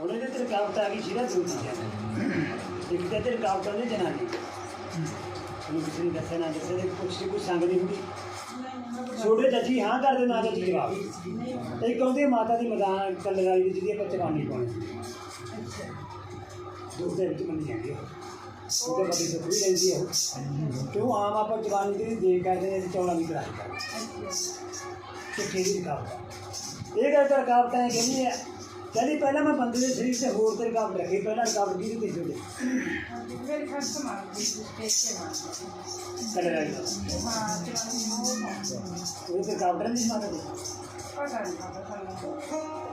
ਹੁਣ ਇਹਦੇ ਤੇ ਰੁਕਾਵਟ ਆ ਗਈ ਸੀ ਨਾ ਦੋ ਇੱਕ ਤਾਂ ਰੁਕਾਵਟ ਆਉਂਦੀ ਜਨਾਨੀ ਉਹਨੂੰ ਕਿਸੇ ਨੇ ਦੱਸਿਆ ਨਾ ਦੱਸਿਆ ਤੇ ਕੁਛ ਦੀ ਕੋਈ ਸੰਗ ਨਹੀਂ ਹੁੰਦੀ। ਛੋਟੇ ਚਾਚੀ ਹਾਂ ਕਰਦੇ ਨਾ ਚਾਚੀ ਜਵਾਬ। ਇੱਕ ਕਹਿੰਦੇ ਮਾਤਾ ਦੀ ਮੈਦਾਨ ਕੱਲਗਾਈ ਦੀ ਜਿਹਦੀ ਆਪਾਂ ਚਵਾਨੀ ਪਾਉਣੀ। ਦੁੱਧ ਦੇ ਵਿੱਚ ਮੰਨੀ ਜਾਂਦੀ ਹੈ। ਉਹਦੇ ਬੱਦੀ ਸੁੱਕ ਵੀ ਰਹਿੰਦੀ ਹੈ ਉਹ। ਕਿਉਂ ਆਮ ਆਪਾਂ ਜਵਾਨੀ ਦੀ ਦੇਖ ਕਰਦੇ ਨੇ ਅਸੀਂ ਚੌੜਾ ਨਹੀਂ ਕਰਾਈ ਕਰਦੇ ਤੇ ਕਿਹੜੀ ਰੁਕਾਵਟ ਆ? ਇਹ ਗੱਲ ਤਾਂ ਰੁਕਾਵਟ ਹੈ ਕਹਿੰਦੀ ਹੈ ਕਹਿੰਦੀ ਪਹਿਲਾਂ ਮੈਂ ਬੰਦੇ ਦੇ ਸਰੀਰ ਤੇ ਹੋਰ ਤੇ ਰੁਕਾਵਟ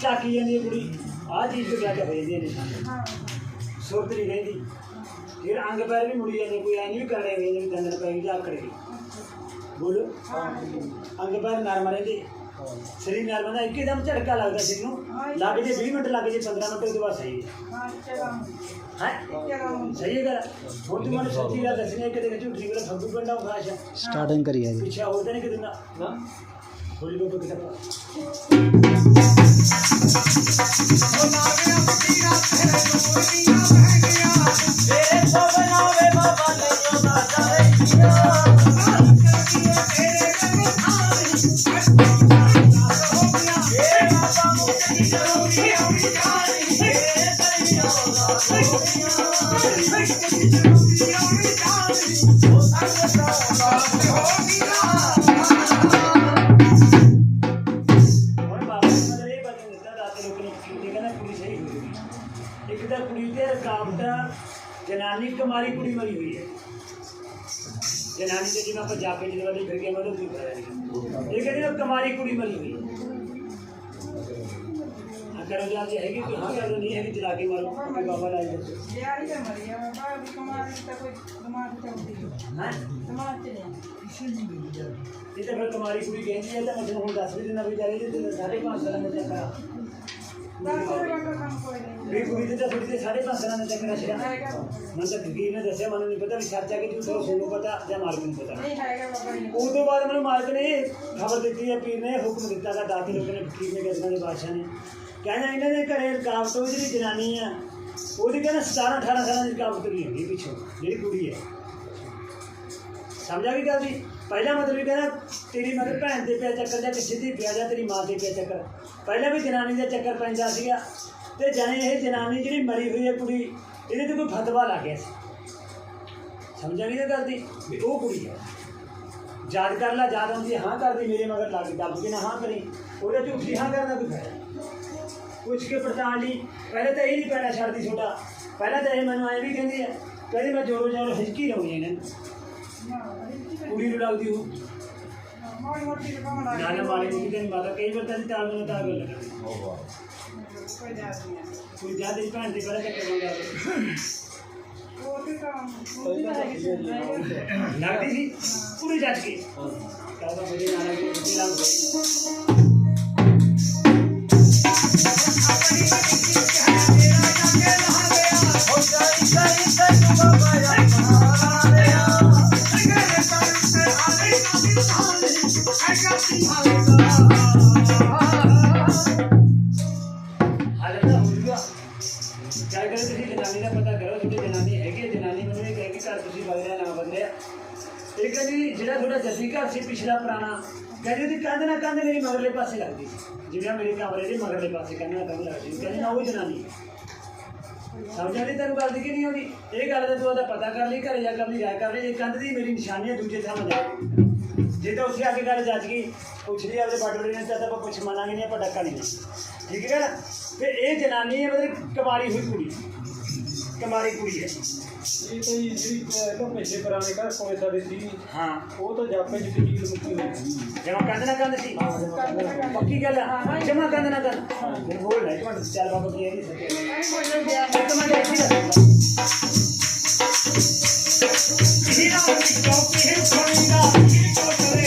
ਝਾਕੀ ਜਾਂਦੀ ਹੈ ਕੁੜੀ। ਆ ਚੀਜ਼ ਤੋਂ ਜਾ ਹੋ ਜਾਂਦੀ ਹੈ ਸੁਰਤ ਨਹੀਂ ਰਹਿੰਦੀ। ਫਿਰ ਅੰਗ ਪੈਰ ਵੀ ਮੁੜੀ ਜਾਂਦੇ ਕੋਈ ਐ ਨਹੀਂ ਵੀ ਕਰਨੇ ਵੇ ਜਿਵੇਂ ਦੰਦਨ ਪੈ ਗਈ ਜਾਂ ਆਕੜ ਗਈ ਬੋਲੋ। ਅੰਗ ਪੈਰ ਨਰਮ ਰਹਿੰਦੇ। ਸਰੀਰ ਨਰਮ ਦਾ ਇੱਕਦਮ ਝਟਕਾ ਲੱਗਦਾ ਸਰੀਰ ਨੂੰ। ਲੱਗ ਜੇ 20 ਮਿੰਟ ਲੱਗ ਜੇ 15 ਮਿੰਟ ਉਹਦੇ ਬਾਅਦ ਸਹੀ ਹਾਂ। ਹੈ? ਚਲਾ ਸਹੀ ਹੈ ਗੱਲ? ਹੁਣ ਤੂੰ ਮੈਨੂੰ ਸੱਚੀ ਗੱਲ ਦੱਸਣੀ ਹੈ ਕਿਤੇ ਝੂਠੀ ਗੱਲ ਫੱਗੂ ਪਿੰਡਾ ਖਾਸ਼ ਸਟਾਰਟਿੰਗ ਕਰੀ ਹੈ ਜੀ। ਪਿੱਛੇ ਨਹੀਂ ਕਿਤੇ ਨਾ। ਹੋਲੀ ਬਾਬਾ ਕਿਤਾ ਨੇ ਨੇ ਜਨਾਨੀ ਕੁਮਾਰੀ ਕੁੜੀ ਮਰੀ ਹੋਈ ਹੈ। ਜਨਾਨੀ ਤੇ ਜਿਵੇਂ ਆਪਾਂ ਜਾ ਕੇ ਜਿਹਦੇ ਵੱਲ ਫਿਰ ਕੇ ਮਦਦ ਵੀ ਕਰਾਇਆ ਇਹ ਕਹਿੰਦੇ ਨਾ ਕੁਮਾਰੀ ਕੁੜੀ ਮਰੀ ਹੋਈ। ਅਗਰ ਉਹ ਜੀ ਹੈਗੀ ਕਿ ਹਾਂ ਕਰ ਨਹੀਂ ਹੈਗੀ ਜਲਾ ਕੇ ਮਾਰੋ। ਕਿ ਬਾਬਾ ਲਾਈ ਦੱਸੋ ਯਾਰੀ ਤਾਂ ਮਰੀ ਆ ਬਾਬਾ ਕੁਮਾਰੀ ਤਾਂ ਕੋਈ ਦਿਮਾਗ ਤੇ ਉੱਡੀ ਹਾਂ? ਦਿਮਾਗ ਤੇ ਨਹੀਂ। ਇਹ ਤਾਂ ਫਿਰ ਕੁਮਾਰੀ ਕੁੜੀ ਕਹਿੰਦੀ ਹੈ ਤਾਂ ਮੈਂ ਤੁਹਾਨੂੰ ਹੁਣ ਦੱਸ ਵੀ ਦਿੰਦਾ ਵੀ ਜਾਰੇ ਦਾ ਚੱਕਰ ਦੱਸ ਦੇ ਕੋਈ ਵੀ ਕੁੜੀ ਤੇ ਤਾਂ ਥੋੜੀ ਤੇ ਸਾਢੇ ਪੰਜ ਸਾਲਾਂ ਦਾ ਚੱਕਰ ਛਿਆ ਹੈਗਾ ਮਨ ਤਾਂ ਫਕੀਰ ਨੇ ਦੱਸਿਆ ਮੈਨੂੰ ਨਹੀਂ ਪਤਾ ਵੀ ਸੱਚ ਹੈ ਕਿ ਝੂਠ ਹੈ ਸੋਨੂੰ ਪਤਾ ਜਾਂ ਮਾਲਕ ਨੂੰ ਪਤਾ। ਨਹੀਂ ਹੈਗਾ ਬਾਬਾ ਜੀ। ਉਸ ਤੋਂ ਬਾਅਦ ਮੈਨੂੰ ਮਾਲਕ ਨੇ ਖਬਰ ਦਿੱਤੀ ਹੈ ਪੀਰ ਨੇ ਹੁਕਮ ਦਿੱਤਾ ਦਾ ਦਾਤੀ ਲੋਕਾਂ ਨੇ ਫਕੀਰ ਨੇ ਗਜ਼ਨਾਂ ਦੇ ਬਾਦਸ਼ਾਹ ਨੇ। ਕਹਿੰਦਾ ਇਹਨਾਂ ਦੇ ਘਰੇ ਰਕਾਵਟ ਉਹ ਜਿਹੜੀ ਜਨਾਨੀ ਆ ਉਹਦੀ ਕਹਿੰਦਾ 17 18 ਸਾਲਾਂ ਦੀ ਰਕਾਵਟ ਤੁਰੀ ਹੁੰਦੀ ਪਿੱਛੋਂ ਜਿਹੜੀ ਕੁੜੀ ਹੈ। ਸਮਝਾ ਗਈ ਗੱਲ ਦੀ? ਪਹਿਲਾ ਮਤਲਬ ਇਹ ਕਹਿੰਦਾ ਤੇਰੀ ਮਤਲਬ ਭੈਣ ਦੇ ਪਿਆ ਚੱਕਰ ਜਾਂ ਕਿਸੇ ਦੀ ਪਿਆ ਜਾਂ ਤੇਰੀ ਮਾਂ ਦੇ ਪਿਆ ਚੱਕਰ। ਪਹਿਲਾਂ ਵੀ ਜਨਾਨੀ ਦਾ ਚੱਕਰ ਪੈਂਦਾ ਸੀਗਾ। ਤੇ ਜਾਣੇ ਇਹ ਜਨਾਨੀ ਜਿਹੜੀ ਮਰੀ ਹੋਈ ਹੈ ਕੁੜੀ ਇਹਦੇ ਤੇ ਕੋਈ ਫਤਵਾ ਲੱਗ ਗਿਆ ਸੀ। ਸਮਝਿਆ ਨਹੀਂ ਇਹ ਗੱਲ ਦੀ? ਵੀ ਉਹ ਕੁੜੀ ਹੈ। ਯਾਦ ਕਰ ਲੈ ਯਾਦ ਆਉਂਦੀ ਹੈ, ਕਰਦੀ ਮੇਰੇ ਮਗਰ ਲੱਗ ਦੱਬ ਕੇ ਨਾ ਹਾਂ ਕਰੀ। ਉਹਦੇ ਝੂਠੀ ਹਾਂ ਕਰਨ ਕੋਈ ਫਾਇਦਾ। ਪੁੱਛ ਕੇ ਪੜਤਾਲ ਲਈ। ਪਹਿਲੇ ਤਾਂ ਇਹ ਨਹੀਂ ਪੈਣਾ ਛੱਡਦੀ ਛੋਟਾ। ਪਹਿਲਾਂ ਤਾਂ ਇਹ ਮੈਨੂੰ ਐਂ ਵੀ ਕਹਿੰਦੀ ਹੈ ਕਹਿੰਦੀ ਮੈਂ ਜੋਰੋ ਜੋਰੋ ਹਿਚਕੀ ਲਾਉਣੀ ਹੈ ਇਹਨਾਂ। ਨੂੰ। ਕੁੜੀ ਨੂੰ ਲੱਗਦੀ ਉਹ ਮੋੜੀ ਮੋਟੀ ਰਕਮ ਲਾ ਨਾਲੇ ਮਾਰੇ ਨੂੰ ਕਿਤੇ ਨਹੀਂ ਮਾਤਾ ਕਈ ਵਾਰ ਤਾਂ ਤਾਲ ਨੂੰ ਤਾਲ ਲੱਗਦੀ ਕੋਈ ਜਾਤ ਨਹੀਂ ਹੈ ਕੋਈ ਜਾਂਦੀ ਭੈਣ ਦੀ ਬੜਾ ਚੱਕਰ ਨਾ ਇਹ ਕਹਿੰਦੀ ਜਿਹੜਾ ਤੁਹਾਡਾ ਜੱਦੀ ਘਰ ਸੀ ਪਿਛਲਾ ਪੁਰਾਣਾ, ਕਹਿੰਦੀ ਉਹਦੀ ਕੰਧ ਨਾ ਕੰਧ ਮੇਰੀ ਮਗਰਲੇ ਪਾਸੇ ਲੱਗਦੀ ਸੀ। ਜਿਵੇਂ ਆਹ ਮੇਰੇ ਕਮਰੇ ਦੇ ਮਗਰਲੇ ਪਾਸੇ ਕੰਧ ਨਾ ਕੰਧ ਲੱਗਦੀ ਸੀ। ਕਹਿੰਦੀ ਨਾ, ਉਹ ਜਨਾਨੀ ਸਮਝ ਆਉਂਦੀ ਤੈਨੂੰ ਗੱਲ ਦੀ ਕਿ ਨਹੀਂ ਆਉਂਦੀ? ਇਹ ਗੱਲ ਦਾ ਤੂੰ ਉਹਦਾ ਪਤਾ ਕਰ ਲਈ, ਘਰੇ ਜਾ ਕੇ ਆਪਣੀ ਰਾਏ ਕਰ ਲਈ। ਇਹ ਕੰਧ ਦੀ ਮੇਰੀ ਨਿਸ਼ਾਨੀ ਹੈ, ਦੂਜੇ ਥਾਂ ਜਾ ਜੇ ਤਾਂ ਉੱਥੇ ਆ ਗੱਲ ਜੱਜ ਗਈ, ਪੁੱਛ ਲਈ ਆਪਦੇ ਬਾਟੋੜੇ ਨੇ ਤਾਂ ਆਪਾਂ ਪੁੱਛ ਮੰਨਾਂਗੇ ਨਹੀਂ, ਆਪਾਂ ਡੱਕਾ ਨਹੀਂ ਠੀਕ ਹੈ ਨਾ? ਤੇ ਇਹ ਜਨਾਨੀ ਹੈ, ਮਤਲਬ ਕਮਾਰੀ ਹੋਈ ਕੁੜੀ। ਕਮਾਰੀ ਕੁੜੀ ਹੈ। ਇਹ ਤਾਂ ਜੀ ਜਿਹੜੀ ਪਹਿਲਾਂ ਪਿਛਲੇ ਪੁਰਾਣੇ ਘਰ ਕੋਲੇ ਸਾਡੇ ਸੀ ਹਾਂ ਉਹ ਤਾਂ ਜਾਪੇ ਜਿੱਥੇ ਜੀਲ ਮੁੱਕੀ ਹੋਈ ਸੀ ਜਮਾ ਕੰਧ ਨਾ ਕੰਧ ਸੀ ਪੱਕੀ ਗੱਲ ਹੈ ਜਮਾ ਕੰਧ ਨਾ ਕੰਧ ਫਿਰ ਬੋਲ ਲੈ ਇੱਕ ਮਿੰਟ ਚੱਲ ਬਾਬਾ ਕੀ ਹੈ ਨਹੀਂ ਸਕੇ ਨਹੀਂ ਬੋਲਣ ਗਿਆ ਇੱਕ ਮਿੰਟ ਇੱਥੇ ਹੀ ਰੱਖ। ਕਿਸੇ ਨਾਲ ਵੀ ਚੌਕੀ ਹੈ ਸੁਣੀਦਾ ਕੀ ਕੋ ਚਲੇ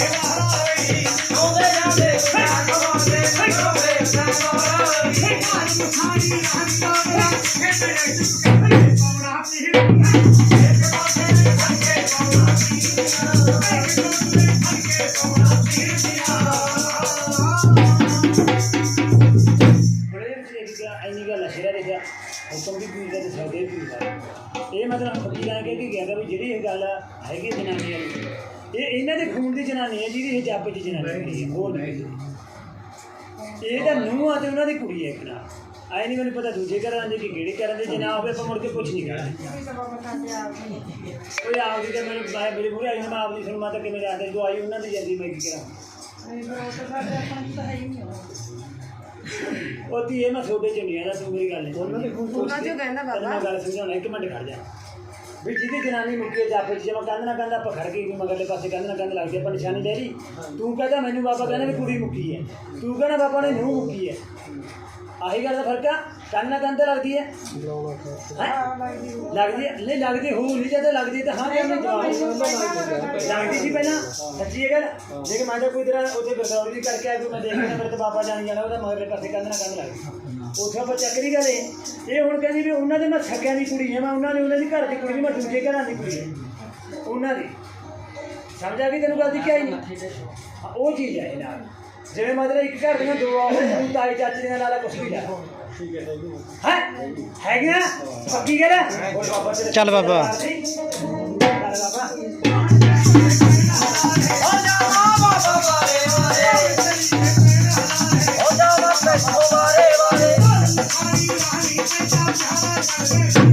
ਹੁਕਮ ਵੀ ਪੂਰੀ ਕਰਦੇ ਸਕਦੇ ਵੀ ਪੂਰੀ ਇਹ ਮਤਲਬ ਫਕੀਰਾਂ ਕਹਿ ਕੇ ਗਿਆ ਗਾ ਵੀ ਜਿਹੜੀ ਇਹ ਗੱਲ ਹੈਗੀ ਜਨਾਨੀ ਵਾਲੀ ਇਹ ਇਹਨਾਂ ਦੇ ਖੂਨ ਦੀ ਜਨਾਨੀ ਹੈ ਜਿਹਦੀ ਇਹ ਜੱਬ ਦੀ ਜਨਾਨੀ ਖੜੀ ਹੈ ਹੋਰ ਨਹੀਂ ਕਿਸੇ ਇਹ ਤਾਂ ਨੂੰਹ ਆ ਤੇ ਉਹਨਾਂ ਦੀ ਕੁੜੀ ਹੈ ਇੱਕ ਨਾਲ ਆਏ ਨਹੀਂ ਮੈਨੂੰ ਪਤਾ ਦੂਜੇ ਘਰਾਂ ਦੇ ਕਿ ਕਿਹੜੇ ਘਰਾਂ ਦੇ ਜਨਾਬ ਹੋਵੇ ਆਪਾਂ ਮੁੜ ਕੇ ਕੁਝ ਨਹੀਂ ਕਰਦੇ ਕੋਈ ਤਾਂ ਬਾਬਾ ਕਰਦੇ ਆ ਕੋਈ ਆਪਦੀ ਤੇ ਮੈਨੂੰ ਮੈਂ ਮੇਰੇ ਮੂਹਰੇ ਆਈ ਮੈਂ ਆਪਦੀ ਸੁਣਮਾ ਤਾਂ ਕਿਵੇਂ ਜਾਂਦੇ ਜੋ ਆਈ ਉਹਨਾਂ ਦੀ ਜਾਂਦੀ ਮੈਂ ਕੀ ਕਰਾਂ। ਉਹ ਤਾਂ ਸਾਡੇ ਆਪਾਂ ਨੂੰ ਤਾਂ ਹੈ ਹੀ ਨਹੀਂ ਉਹ ਉਹ ਧੀਏ ਮੈਂ ਤੁਹਾਡੇ ਚ ਨਹੀਂ ਆਦਾ ਤੂੰ ਮੇਰੀ ਗੱਲ ਨਹੀਂ ਉਹਨਾਂ ਦੇ ਚੋਂ ਕਹਿੰਦਾ ਬਾਬਾ। ਮੈਂ ਗੱਲ ਸਮਝਾਉਣਾ ਇੱਕ ਮਿੰਟ ਖੜ ਜਾ। ਵੀ ਜਿਹਦੀ ਜਨਾਨੀ ਮੁੱਕੀ ਜਾਪੇ ਚ ਜਿਵੇਂ ਕੰਧ ਨਾ ਕੰਧ ਆਪਾਂ ਖੜ ਗਏ ਵੀ ਮਗਰਲੇ ਪਾਸੇ ਕੰਧ ਨਾ ਕੰਧ ਲੱਗਦੀ ਆਪਾਂ ਨਿਸ਼ਾਨੀ ਲੈ ਲਈ। ਤੂੰ ਕਹਿੰਦਾ ਮੈਨੂੰ ਬਾਬਾ ਕਹਿੰਦਾ ਵੀ ਕੁੜੀ ਮੁੱਕੀ ਹੈ। ਤੂੰ ਕਹਿੰਦਾ ਬਾਬਾ ਨੇ ਨੂੰਹ ਮੁੱਕੀ ਹੈ। ਆਹੀ ਗੱਲ ਦਾ ਫ਼ਰਕ ਆ ਕੰਧ ਨਾ ਕੰਧ ਲੱਗਦੀ ਹੈ। ਹੈਂ? ਲੱਗਦੀ ਹੈ? ਨਹੀਂ ਲੱਗਦੀ ਹੋ ਨਹੀਂ ਜਦੋਂ ਲੱਗਦੀ ਤਾਂ ਹਾਂ ਜਾਂ ਜਵਾਬ ਲੱਗਦੀ ਸੀ ਪਹਿਲਾਂ ਸੱਚੀ ਇਹ ਗੱਲ? ਲੇਕਿਨ ਮੈਂ ਤਾਂ ਕੋਈ ਤਰ੍ਹਾਂ ਉੱਥੇ ਗਰਦੌਰੀ ਕਰਕੇ ਆ ਕੋਈ ਮੈਂ ਦੇਖਿਆ ਮੇਰੇ ਤੇ ਬਾਬਾ ਜਾਣੀ ਜਾਣਾ ਉਹਦਾ ਮਗਰਲੇ ਪਾਸੇ ਕੰਧ ਨਾ ਕੰਧ ਲੱਗਦੀ। ਉੱਥੇ ਆਪਾਂ ਚੱਕਰੀ ਗੱਲ ਇਹ। ਹੁਣ ਕਹਿੰਦੀ ਵੀ ਉਹਨਾਂ ਦੇ ਮੈਂ ਸਕਿਆਂ ਦੀ ਕੁੜੀ ਹਾਂ ਮੈਂ ਉਹਨਾਂ ਦੇ ਉਹਨਾਂ ਦੀ ਘਰ ਦੀ ਕੁੜੀ ਨਹੀਂ ਮੈਂ ਦੂਜੇ ਘਰਾਂ ਦੀ ਕੁੜੀ ਹਾਂ। ਉਹਨਾਂ ਦੀ। ਸਮਝ ਆ ਗਈ ਤੈਨੂੰ ਗੱਲ ਦੀ ਕਿਹਾ ਨਹੀਂ? ਉਹ ਚੀਜ਼ ਹੈ ਨਾਲ। ਜਿਵੇਂ ਮਤਲਬ ਇੱਕ ਘਰ ਦੀਆਂ ਦੋ ਆਹ ਤੂੰ ਤਾਈ ਚਾਚੀ ਦੀਆਂ ਨਾਲ ਕੁਛ ਵੀ ਲੈ ਹੈ ਜੀ ਹੈ? ਹੈਗੀਆਂ? ਪੱਕੀ ਗੱਲ ਹੈ? ਚੱਲ ਬਾਬਾ। ਚੱਲ ਬਾਬਾ। Yes.